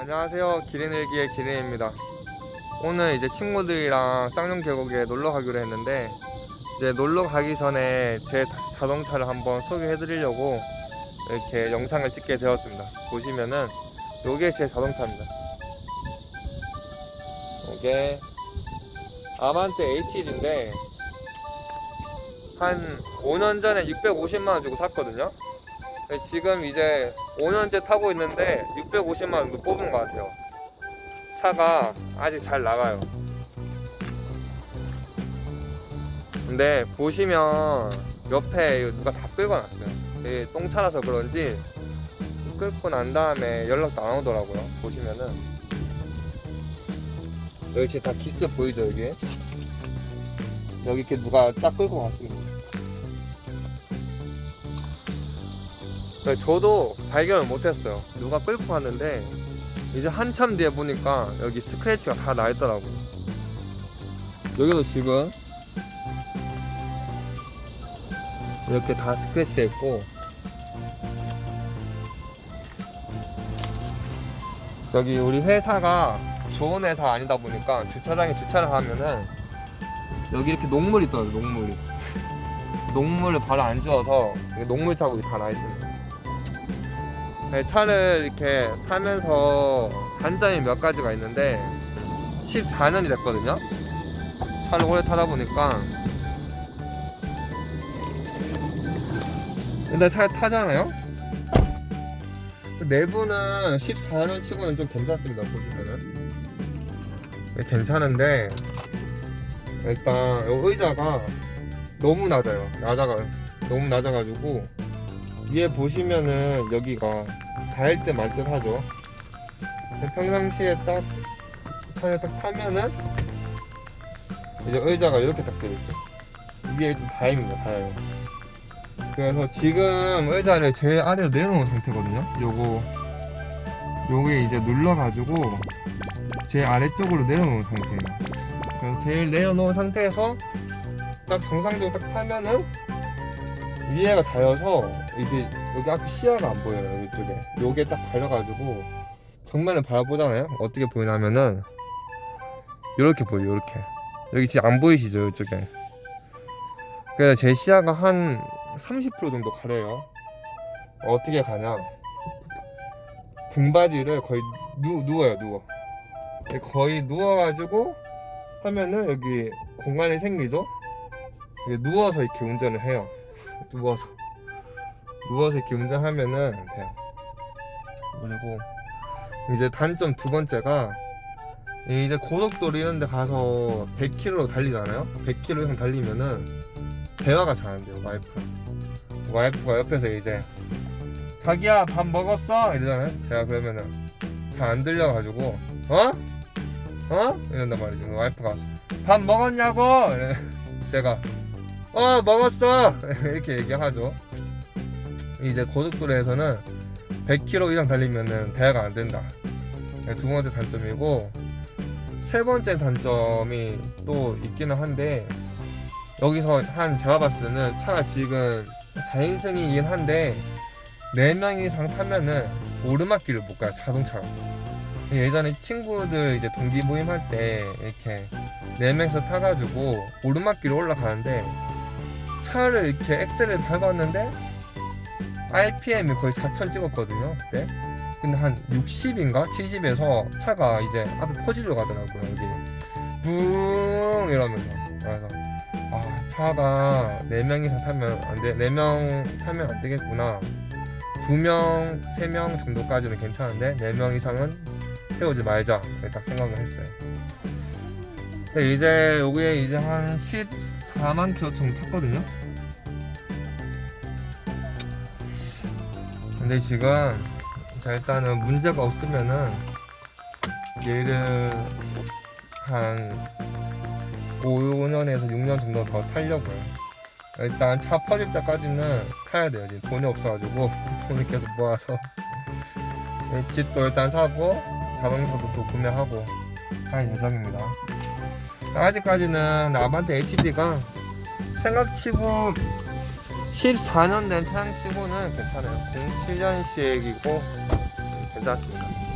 안녕하세요. 기린일기의 기린입니다. 오늘 이제 친구들이랑 쌍용 계곡에 놀러 가기로 했는데 이제 놀러 가기 전에 제 자동차를 한번 소개해 드리려고 이렇게 영상을 찍게 되었습니다. 보시면은 요게 제 자동차입니다. 이게 아반떼 HD인데 한 5년 전에 650만 원 주고 샀거든요. 근데 지금 이제 5년째 타고 있는데 650만 원 뽑은 것 같아요. 차가 아직 잘 나가요. 근데 보시면 옆에 이거 누가 다 끌고. 이게 똥차라서 그런지 끌고 난 다음에 연락도 안 오더라고요. 보시면은 여기 지금 다 기스 보이죠 여기? 여기 이렇게 누가 딱 끌고 갔습니다. 저도 발견을 못했어요. 누가 끌고 갔는데 이제 한참 뒤에 보니까 여기 스크래치가 다 나 있더라고. 여기도 지금 이렇게 다 스크래치돼 있고 저기 우리 회사가 좋은 회사 아니다 보니까 주차장에 주차를 하면은 여기 이렇게 녹물이 있더라고요. 녹물이. 녹물을 바로 안 주어서 여기 녹물 자국이 다 나 있습니다. 네, 차를 이렇게 타면서 단점이 몇 가지가 있는데 14년이 됐거든요. 차를 오래 타다 보니까 근데 차를 타잖아요. 내부는 14년 치고는 좀 괜찮습니다. 보시면은 네, 괜찮은데 일단 이 의자가 너무 낮아요. 낮아가 너무 낮아가지고 위에 보시면은 여기가 닿을 때 만족하죠. 평상시에 딱 차에 딱 타면은 이제 의자가 이렇게 딱 되어 있어요. 위에 좀 닿입니다. 닿아요. 그래서 지금 의자를 제일 아래로 내려놓은 상태거든요. 요거 요게 이제 눌러가지고 제 아래쪽으로 내려놓은 상태예요. 그래서 제일 내려놓은 상태에서 딱 정상적으로 딱 타면은 위에가 닿여서 이제 여기 앞에 시야가 안 보여요 이쪽에. 요게 딱 가려가지고 정면을 바라보잖아요. 어떻게 보이냐면은 이렇게 보여요 이렇게. 여기 지금 안 보이시죠 이쪽에? 그래서 제 시야가 한 30% 정도 가려요. 어떻게 가냐? 등받이를 거의 누, 누워요 누워. 거의 누워가지고 하면은 여기 공간이 생기죠? 누워서 이렇게 운전을 해요 누워서 누워서 이렇게 운전하면은 돼요 그리고 이제 단점 두 번째가 이제 고속도로 이런 데 가서 100km 달리잖아요 100km 이상 달리면은 대화가 잘 안 돼요 와이프 와이프가 옆에서 이제 자기야 밥 먹었어? 이러잖아요 제가 그러면은 잘 안 들려가지고 어? 어? 이런단 말이죠 와이프가 밥 먹었냐고? 제가 어 먹었어. 이렇게 얘기하죠. 이제 고속도로에서는 100km 이상 달리면은 대화가 안 된다. 네, 두 번째 단점이고 세 번째 단점이 또 있기는 한데 여기서 한 제가 봤을 때는 차가 지금 4인승이긴 한데 4명 이상 타면은 오르막길을 못 가요 자동차가 예전에 친구들 이제 동기 모임 할 때 이렇게 4명이서 타가지고 오르막길 올라가는데 차를 이렇게 엑셀을 밟았는데 RPM이 거의 4천 찍었거든요 그때. 근데 한 60인가? 70에서 차가 이제 앞에 퍼지려 가더라고요 여기. 붕! 이러면서. 그래서 아 차가 4명 이상 타면 안돼 4명 타면 안 되겠구나. 2명 3명 정도까지는 괜찮은데 4명 이상은 태우지 말자. 딱 생각을 했어요. 근데 이제 여기에 이제 한 14만 킬로 정도 탔거든요 근데 지금 자 일단은 문제가 없으면은 얘를 한 5, 5년에서 6년 정도 더 타려고요. 일단 차 퍼질 때까지는 타야 돼요. 지금 돈이 없어가지고 돈을 계속 모아서. 이 집도 일단 사고 자동차도 또 구매하고 할 예정입니다. 아직까지는 아반떼 HD가 생각치고 14년 된 차량 치고는 괜찮아요. 07년식이고 괜찮습니다.